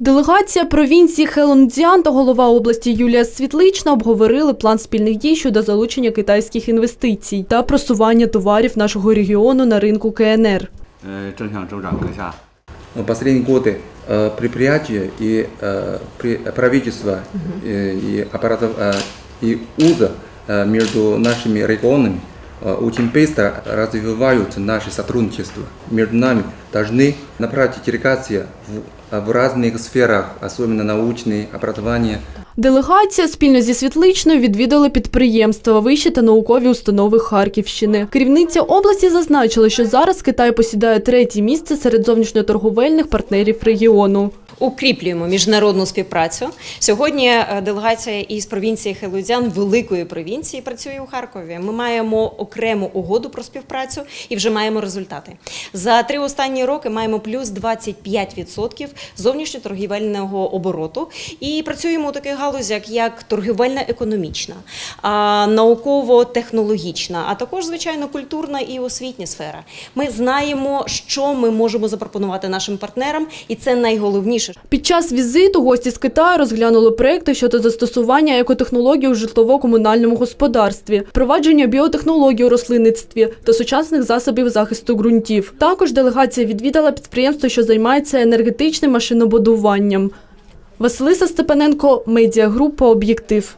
Делегація провінції Хелондзян та голова області Юлія Світлична обговорили план спільних дій щодо залучення китайських інвестицій та просування товарів нашого регіону на ринку КНР. Е, ну, Последние годы э, предприятия і э, правительства і аппаратов э, і УЗА між нашими регіонами очень быстро развиваются наши сотрудничества. Между нами должны направить делегация в, в разных сферах, особенно научные, образование, Делегація спільно зі Світличною відвідали підприємства, вищі та наукові установи Харківщини. Керівниця області зазначила, що зараз Китай посідає третє місце серед зовнішньоторговельних партнерів регіону. Укріплюємо міжнародну співпрацю. Сьогодні е, делегація із провінції Хелузян, великої провінції, працює у Харкові. Ми маємо окрему угоду про співпрацю і вже маємо результати. За три останні роки маємо плюс 25% зовнішньоторгівельного обороту і працюємо у таких галузях, як торгівельна-економічна, а, науково-технологічна, а також звичайно культурна і освітня сфера. Ми знаємо, що ми можемо запропонувати нашим партнерам, і це найголовніше. Під час візиту гості з Китаю розглянули проекти щодо застосування екотехнологій у житлово-комунальному господарстві, впровадження біотехнологій у рослинництві та сучасних засобів захисту ґрунтів. Також делегація відвідала підприємство, що займається енергетичним машинобудуванням. Василиса Степаненко, медіагрупа Об'єктив.